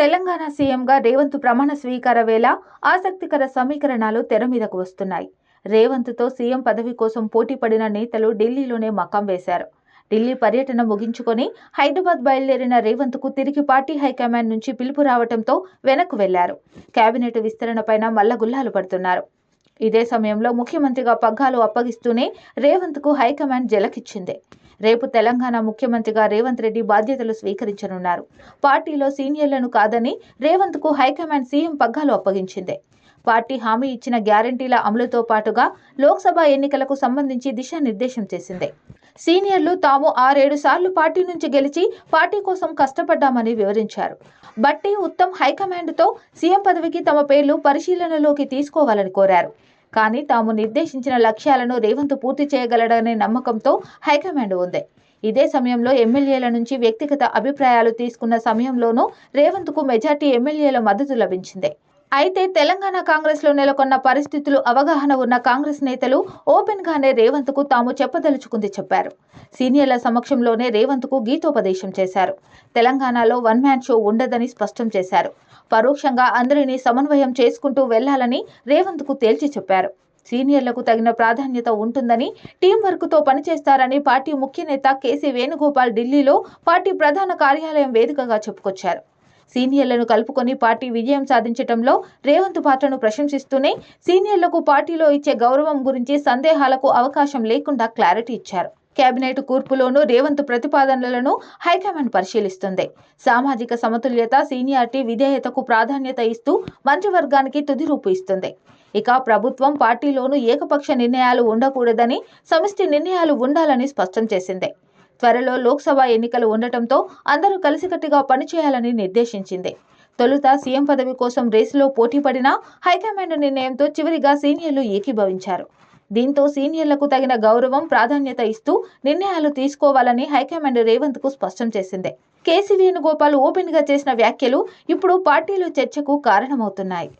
తెలంగాణ సీఎంగా రేవంత్ ప్రమాణ స్వీకార వేళ ఆసక్తికర సమీకరణాలు తెర మీదకు వస్తున్నాయి. రేవంత్తో సీఎం పదవి కోసం పోటీ పడిన నేతలు ఢిల్లీలోనే మకాం వేశారు. ఢిల్లీ పర్యటన ముగించుకొని హైదరాబాద్ బయలుదేరిన రేవంత్కు తిరిగి పార్టీ హైకమాండ్ నుంచి పిలుపు రావడంతో వెనక్కు వెళ్ళారు. కేబినెట్ విస్తరణపైన మల్లగుల్లాలు పడుతున్నారు. ఇదే సమయంలో ముఖ్యమంత్రిగా పగ్గాలు అప్పగిస్తూనే రేవంత్కు హైకమాండ్ జలకిచ్చింది. రేపు తెలంగాణ ముఖ్యమంత్రిగా రేవంత్ రెడ్డి బాధ్యతలు స్వీకరించనున్నారు. పార్టీలో సీనియర్లను కాదని రేవంత్కు హైకమాండ్ సీఎం పగ్గాలు అప్పగించింది. పార్టీ హామీ ఇచ్చిన గ్యారంటీల అమలుతో పాటుగా లోక్సభ ఎన్నికలకు సంబంధించి దిశానిర్దేశం చేసింది. సీనియర్లు తాము ఆరేడు సార్లు పార్టీ నుంచి గెలిచి పార్టీ కోసం కష్టపడ్డామని వివరించారు. బట్టి ఉత్తమ్ హైకమాండ్తో సీఎం పదవికి తమ పేర్లు పరిశీలనలోకి తీసుకోవాలని కోరారు. కానీ తాము నిర్దేశించిన లక్ష్యాలను రేవంత్ పూర్తి చేయగలడనే నమ్మకంతో హైకమాండ్ ఉంది. ఇదే సమయంలో ఎమ్మెల్యేల నుంచి వ్యక్తిగత అభిప్రాయాలు తీసుకున్న సమయంలోనూ రేవంత్కు మెజార్టీ ఎమ్మెల్యేల మద్దతు లభించింది. అయితే తెలంగాణ కాంగ్రెస్లో నెలకొన్న పరిస్థితులు అవగాహన ఉన్న కాంగ్రెస్ నేతలు ఓపెన్ గానే రేవంత్కు తాము చెప్పదలుచుకుంది చెప్పారు. సీనియర్ల సమక్షంలోనే రేవంత్కు గీతోపదేశం చేశారు. తెలంగాణలో వన్ మ్యాన్ షో ఉండదని స్పష్టం చేశారు. పరోక్షంగా అందరినీ సమన్వయం చేసుకుంటూ వెళ్ళాలని రేవంత్కు తేల్చి చెప్పారు. సీనియర్లకు తగిన ప్రాధాన్యత ఉంటుందని టీం వర్క్తో పనిచేస్తారని పార్టీ ముఖ్య నేత కేసీ వేణుగోపాల్ ఢిల్లీలో పార్టీ ప్రధాన కార్యాలయం వేదికగా చెప్పుకొచ్చారు. సీనియర్లను కలుపుకొని పార్టీ విజయం సాధించడంలో రేవంత్ పాత్రను ప్రశంసిస్తూనే సీనియర్లకు పార్టీలో ఇచ్చే గౌరవం గురించి సందేహాలకు అవకాశం లేకుండా క్లారిటీ ఇచ్చారు. కేబినెట్ కూర్పులోనూ రేవంత్ ప్రతిపాదనలను హైకమాండ్ పరిశీలిస్తుంది. సామాజిక సమతుల్యత సీనియారిటీ విధేయతకు ప్రాధాన్యత ఇస్తూ మంత్రివర్గానికి తుది రూపు ఇస్తుంది. ఇక ప్రభుత్వం పార్టీలోనూ ఏకపక్ష నిర్ణయాలు ఉండకూడదని సమిష్టి నిర్ణయాలు ఉండాలని స్పష్టం చేసింది. త్వరలో లోక్సభ ఎన్నికలు ఉండటంతో అందరూ కలిసికట్టుగా పనిచేయాలని నిర్దేశించింది. తొలుత సీఎం పదవి కోసం రేసులో పోటీ పడిన హైకమాండ్ నిర్ణయంతో చివరిగా సీనియర్లు ఏకీభవించారు. దీంతో సీనియర్లకు తగిన గౌరవం ప్రాధాన్యత ఇస్తూ నిర్ణయాలు తీసుకోవాలని హైకమాండ్ రేవంత్కు స్పష్టం చేసింది. కేసీ వేణుగోపాల్ ఓపెన్గా చేసిన వ్యాఖ్యలు ఇప్పుడు పార్టీలో చర్చకు కారణమవుతున్నాయి.